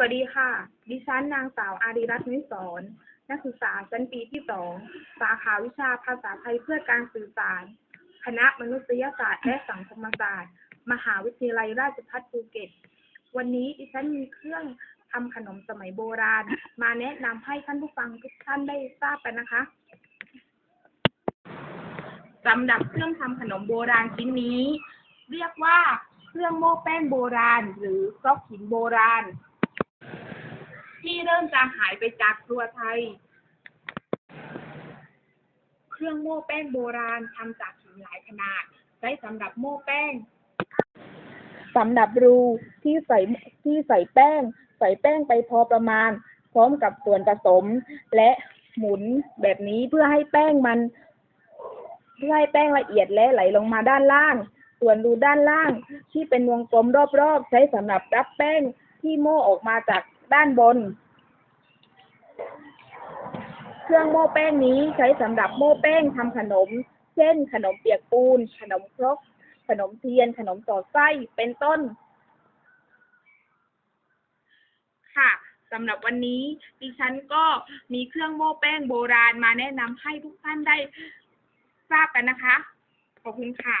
วัสดีค่ะ ดิฉันนางสาวอารีรัตน์นิสรนักศึกษาชั้นปีที่สอง สาขาวิชาภาษาไทยเพื่อการสื่อสาร คณะมนุษยศาสตร์และสังคมศาสตร์ มหาวิทยาลัยราชภัฏภูเก็ต วันนี้ดิฉันมีเครื่องทำขนมสมัยโบราณ มาแนะนำให้ท่านผู้ฟังทุกท่านได้ทราบกันนะคะสำหรับเครื่องทำขนมโบราณชิ้นนี้ เรียกว่าเครื่องโม้แป้งโบราณ หรือซอกหินโบราณ ริ่มจางหายไปจากครัวไทย เครื่องโม้แป้งโบราณทำจากหินหลายขนาด ใช้สำหรับโม้แป้งสำหรับรูที่ใส่ที่ใส่แป้ง ใส่แป้งไปพอประมาณ พร้อมกับส่วนผสม และหมุนแบบนี้เพื่อให้แป้งมันเพื่อให้แป้งละเอียดและไหลลงมาด้านล่าง ส่วนรูด้านล่าง ที่เป็นวงกลมรอบๆ ใช้สำหรับรับแป้งที่โม่ออกมาจากด้านบน เครื่องโม่แป้งนี้ใช้สำหรับโม่แป้งทำขนม เช่น ขนมเปียกปูน ขนมครก ขนมเทียน ขนมสอดไส้ เป็นต้น ค่ะสำหรับวันนี้ดิฉันก็มีเครื่องโม่แป้งโบราณมาแนะนำให้ทุกท่านได้ทราบกันนะคะ ขอบคุณค่ะ